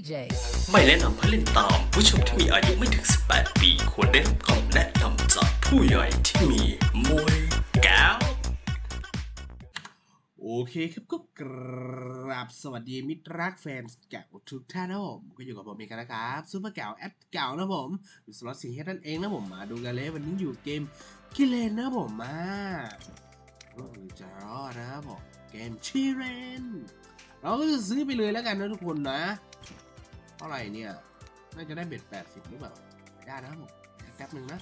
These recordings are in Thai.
DJ. ไม่แนะนำให้เล่นตามผู้ชมที่มีอายุไม่ถึง 18 ปี ควรได้รับคำแนะนำจากผู้ใหญ่ที่มีมวยแก้วโอเคครับก็กราบสวัสดีมิตรรักแฟนแก่ทุกท่านนะผมก็อยู่กับผมเองกันนะครับซูเปอร์แก่วแอดเก่านะผมอยู่สล็อตสีเฮดนั่นเองนะผมมาดูกันเลยวันนี้อยู่เกมกิเลนนะผมมาจะรอดนะครับผมเกมชิเรนเราก็จะซื้อไปเลยแล้วกันนะทุกคนนะ ท่าไหร่เนี่ย น่าจะได้เบ็ดแปดสิบหรือเปล่าได้นะผมแป๊บหนึ่งนะ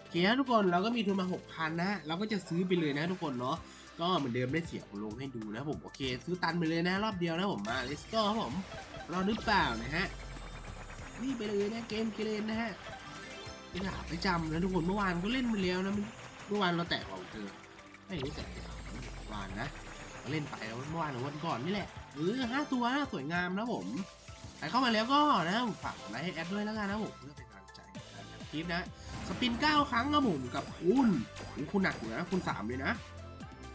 โอเคนะทุกคนเราก็มีทุนมาหกพันนะเราก็จะซื้อไปเลยนะทุกคนเนาะก็เหมือนเดิมได้เสียบลงให้ดูนะผมโอเค ซื้อตันไปเลยนะรอบเดียวนะผมมา let's go ครับผมรอหรือเปล่านะฮะนี่ไปเลยนะเกมเกเรนนะฮะไม่หาบไม่จำนะทุกคนเมื่อวานก็เล่นไปแล้วนะเมื่อวานเราแตะของเธอไม่รู้แต่เมื่อวานนะเล่นไปแล้วเมื่อวานหรือวันก่อนนี่แหละเออห้าตัวสวยงามนะผม ใครเข้ามาแล้วก็นะฝากไลค์ให้แอดด้วยแล้วกันนะผมเพื่อเป็นกำลังใจในการทำคลิปนะ สปิน 9 ครั้งครับผมกับคุณคุณหนักอยู่นะคุณสามเลยนะ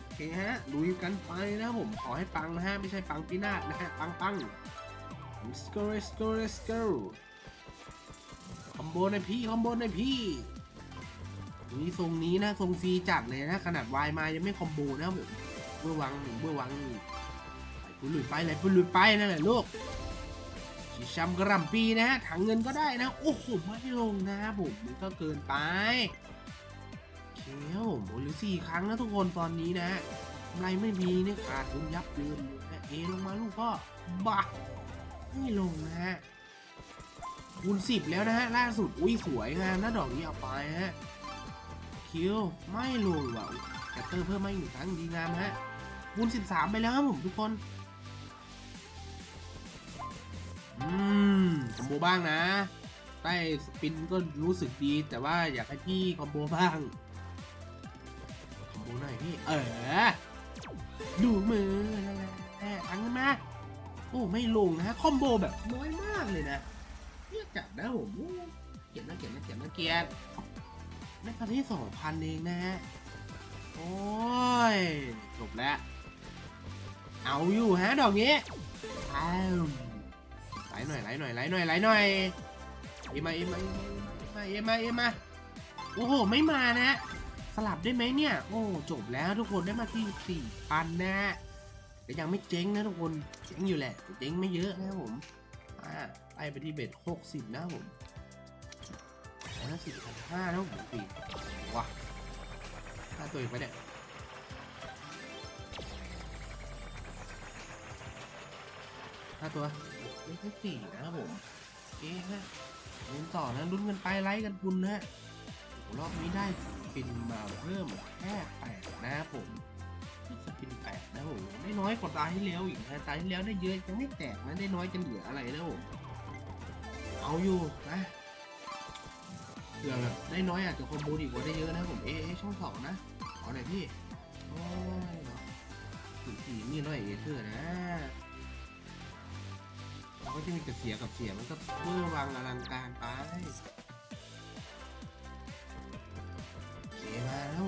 โอเคฮะลุยกันไปนะผมขอให้ปังนะฮะ ไม่ใช่ปังปีนาศนะฮะ ปังปัง let's go let's go let's go คอมโบในพี่คอมโบในพี่นี่ทรงนี้นะทรงฟรีจัดเลยนะ ขนาดวายมายังไม่คอมโบนะผมเบื่อวังเบื่อวังไหลปุ่นลุยไปไหลปุ่นลุยไปนั่นแหละลูก ชิชัมกระหลำปีนะฮะถังเงินก็ได้นะ โอ้โหไม่ลงนะผมมันก็เกินไปเขียวโอ้หรือสี่ครั้งนะทุกคนตอนนี้นะไรไม่มีเนี่ยขาดทุนยับเยินเลยนะเอลงมาลูกก็บ้าไม่ลงนะฮะคูณสิบแล้วนะฮะล่าสุดอุ้ยสวยงามนะดอกนี้เอาไปฮะคิวไม่ลงว่ะแคตเตอร์เพิ่มมาอีกครั้งดีงามฮะคูณสิบสามไปแล้วครับผมทุกคน อืมคอมโบบ้างนะ ใต้สปินก็รู้สึกดี แต่ว่าอยากให้พี่คอมโบบ้าง คอมโบหน่อยพี่ เออ ดูมือแน่ทั้งมา โอ้ ไม่ลงนะฮะคอมโบแบบน้อยมากเลยนะเรียจัดนะผมโอ้เกียรตินะเกียรตินะเกียรตินะเกียรติได้พันที่สองพันเองนะฮะ โอ้ย จบแล้ว เอาอยู่ฮะ ดอกนี้อ้าว ลหน่อยไหลหน่อยไหลหน่อยไหลหน่อยเอ็มมาเอ็มมาเอ็มมาเอ็มมาเอมาโอ้โหไม่มานะ สลับได้ไหมเนี่ย โอ้จบแล้วทุกคนได้มาที่สี่พันนะแต่ยังไม่เจ๊งนะทุกคนเจ๊งอยู่แหละเจ๊งไม่เยอะนะผมอ่าไล่ไปที่เบ็ดหกสิบนะผมแล้วสี่พันห้าแล้วผมปีว้าห้าตัวอีกไปเนี่ยห้าตัว ไม่ใช่สี่นะครับผมโอเคฮะลุ้นต่อนะลุ้นกันไปไล่กันบุญนะฮะรอบนี้ได้ปินมาเพิ่มแค่แปดนะครับผมสปินแปดนะผมได้น้อยกว่าตาที่แล้วอีกนะตาที่แล้วได้เยอะยังไม่แตกนะได้น้อยจะเหลืออะไรนะผมเอาอยู่นะเผื่อแบบได้น้อยอาจจะคอมโบดีกว่าได้เยอะนะผมเอะเอะช่องสองนะขอหน่อยพี่โอ้ยสีสีนี่น้อยเอเธอร์นะ ก็จะมีกระเสียกับเสียมันก็เพื่อวางอลังการไปเสียมาแล้ว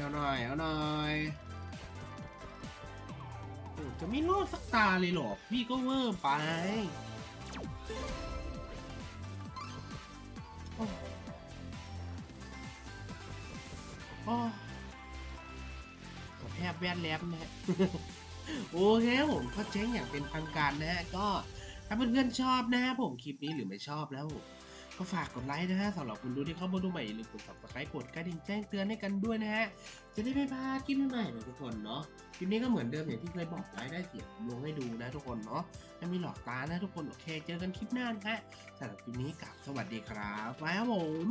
เอาหน่อยเอาหน่อยโอ้จะไม่รอดสักตาเลยหรอพี่ก็เวอร์ไปโอ้โอ้ขอแทบแวดแลบนะฮะ โอเคผมก็เจ๊งอย่างเป็นทางการนะฮะก็ถ้าเพื่อนๆชอบนะฮะผมคลิปนี้หรือไม่ชอบแล้ว ก็ฝากกดไลค์นะฮะสำหรับคุณดูที่เข้ามาดูใหม่อย่าลืมกด subscribe กดกระดิ่งแจ้งเตือนให้กันด้วยนะฮะจะได้ไม่พลาดคลิปใหม่ๆนะทุกคนเนาะคลิปนี้ก็เหมือนเดิมอย่างที่เคยบอกไว้ได้เสียงลงให้ดูนะทุกคนเนาะไม่มีหลอกตานะทุกคนโอเค เจอกันคลิปหน้านะฮะสำหรับคลิปนี้กับสวัสดีครับไว้ครับผม